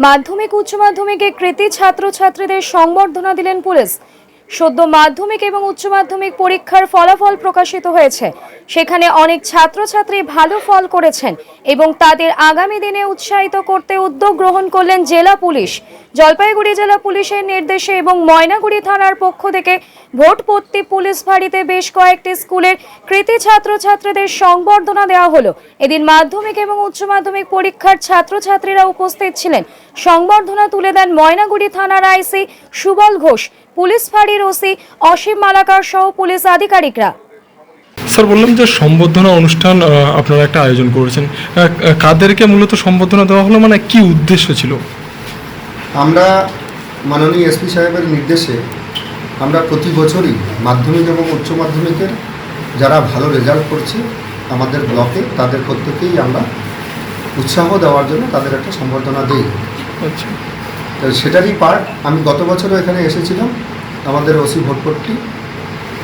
মাধ্যমিক উচ্চ মাধ্যমিকে কৃতি ছাত্রছাত্রীদের সংবর্ধনা দিলেন পুলিশ। সদ্য মাধ্যমিক এবং উচ্চ মাধ্যমিক পরীক্ষার ফলাফল প্রকাশিত হয়েছে। সেখানে অনেক ছাত্রছাত্রী ভালো ফল করেছেন এবং তাদের আগামী দিনে উৎসাহিত করতে উদ্যোগ গ্রহণ করলেন জেলা পুলিশ। জলপাইগুড়ি জেলা পুলিশের নির্দেশে এবং ময়নাগুড়ি থানার পক্ষ থেকে ভোটপত্তি পুলিশ ফাঁড়িতে বেশ কয়েকটি স্কুলের কৃতি ছাত্রছাত্রীদের সংবর্ধনা দেওয়া হলো। এদিন মাধ্যমিক এবং উচ্চ মাধ্যমিক পরীক্ষার ছাত্রছাত্রীরা উপস্থিত ছিলেন। সংবর্ধনা তুলে দেন ময়নাগুড়ি থানার আইসি সুবল ঘোষ। পুলিশ ফাঁড়ির ওসি অসীম মালাকার সহ পুলিশ আধিকারিকরা। স্যার বললাম যে সম্বর্ধনা অনুষ্ঠান আপনারা একটা আয়োজন করেছেন। কাদেরকে মূলত সম্বর্ধনা দেওয়া হলো মানে কি উদ্দেশ্য ছিল? আমরা মাননীয় এসপি সাহেবের নির্দেশে আমরা প্রতি বছরই মাধ্যমিক এবং উচ্চ মাধ্যমিকের যারা ভালো রেজাল্ট করছে আমাদের ব্লকে তাদের প্রত্যেকেই আমরা উৎসাহ দেওয়ার জন্য তাদের একটা সম্বর্ধনা দিই। আচ্ছা। সেটারই পার্ট আমি গত বছরও এখানে এসেছিলাম, আমাদের ওসি ভোটপট্টি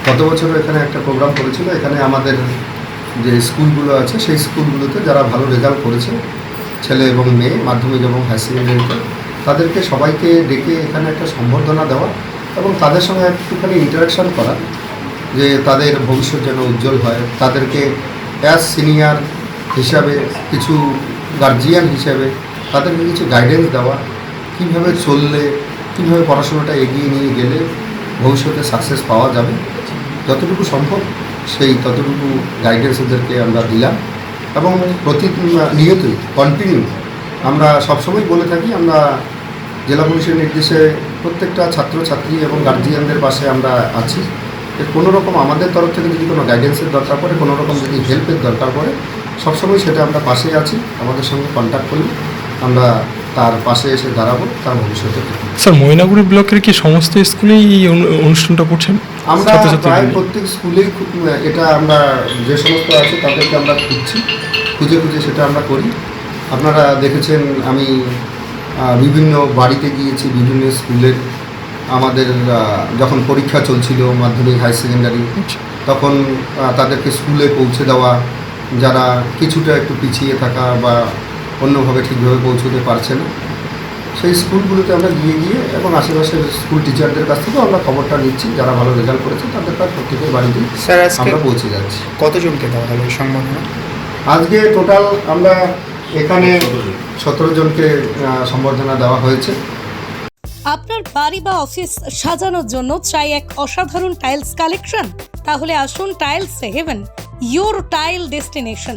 গত বছরও এখানে একটা প্রোগ্রাম করেছিল, এখানে আমাদের যে স্কুলগুলো আছে, সেই স্কুলগুলোতে যারা ভালো রেজাল্ট করেছে, ছেলে এবং মেয়ে, মাধ্যমিক এবং হায়ার সেকেন্ডারিতে তাদেরকে সবাইকে ডেকে এখানে একটা সম্বর্ধনা দেওয়া এবং তাদের সঙ্গে একটুখানি ইন্টারাকশান করা, যে তাদের ভবিষ্যৎ যেন উজ্জ্বল হয়। তাদেরকে অ্যাজ সিনিয়র হিসাবে, কিছু গার্জিয়ান হিসাবে তাদেরকে কিছু গাইডেন্স দেওয়া। কীভাবে চললে, কীভাবে পড়াশোনাটা এগিয়ে নিয়ে গেলে ভবিষ্যতে সাকসেস পাওয়া যাবে? যতটুকু সম্ভব সেই ততটুকু গাইডেন্স ওদেরকে আমরা দিলাম এবং প্রতি নিয়তই কন্টিনিউ আমরা সবসময় বলে থাকি, আমরা জেলা পুলিশের নির্দেশে প্রত্যেকটা ছাত্রছাত্রী এবং গার্জিয়ানদের পাশে আমরা আছি। কোনো রকম আমাদের তরফ থেকে যদি কোনো গাইডেন্সের দরকার পড়ে, কোনো রকম যদি হেল্পের দরকার পড়ে, সবসময় সেটা আমরা পাশে আছি। আমাদের সঙ্গে কন্ট্যাক্ট করলে আমরা তার পাশে এসে দাঁড়াবো তার ভবিষ্যতে স্যার ময়নাগুড়ি ব্লকের কি সমস্ত স্কুলেই এই অনু- অনুষ্ঠানটা করছেন? আমরা প্রায় প্রত্যেক স্কুলেই এটা আমরা যে সমস্ত আছে তাদেরকে আমরা খুঁজছি খুঁজে খুঁজে সেটা আমরা করি। আপনারা দেখেছেন আমি বিভিন্ন বাড়িতে গিয়েছি বিভিন্ন স্কুলের আমাদের যখন পরীক্ষা চলছিল মাধ্যমিক হায়ার সেকেন্ডারি আচ্ছা। তখন তাদেরকে স্কুলে পৌঁছে দেওয়া যারা কিছুটা একটু পিছিয়ে থাকা বা অন্যভাবে ঠিকভাবে পৌঁছতে পারছে না। সেই স্কুলগুলোতে আমরা গিয়ে গিয়ে এবং আশেপাশের স্কুল টিচারদের কাছ থেকেও আমরা খবরটা নিচ্ছি যারা ভালো রেজাল্ট করেছে তাদের কাছ প্রত্যেকের বাড়িতে স্যার আমরা পৌঁছে যাচ্ছি। কতজনকে দেওয়া হলো এই আজকে টোটাল আমরা এখানে সতেরো জনকে সম্বর্ধনা দেওয়া হয়েছে। আপনার বাড়ি বা অফিস সাজানোর জন্য চাই এক অসাধারণ টাইলস কালেকশন তাহলে আসুন tiles heaven your tile destination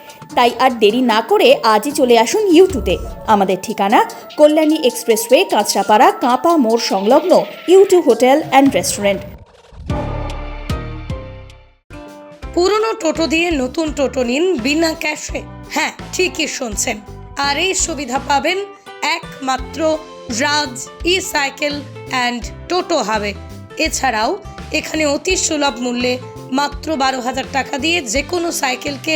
তাই আর দেরি না করে আজই চলে আসুন ইউটিউবে। আমাদের ঠিকানা কল্যাণী এক্সপ্রেসওয়ে, কাঁচরাপাড়া, কাঁপা মোড় সংলগ্ন ইউটিউব হোটেল অ্যান্ড রেস্টুরেন্ট। পুরনো টোটো দিয়ে নতুন টোটো নিন বিনা ক্যাশে। হ্যাঁ ঠিকই শুনছেন। আর এই সুবিধা পাবেন একমাত্র রাজ ই সাইকেল অ্যান্ড টোটো হাবে। এছাড়াও এখানে অতি সুলভ মূল্যে মাত্র বারো হাজার টাকা দিয়ে যে কোনো সাইকেলকে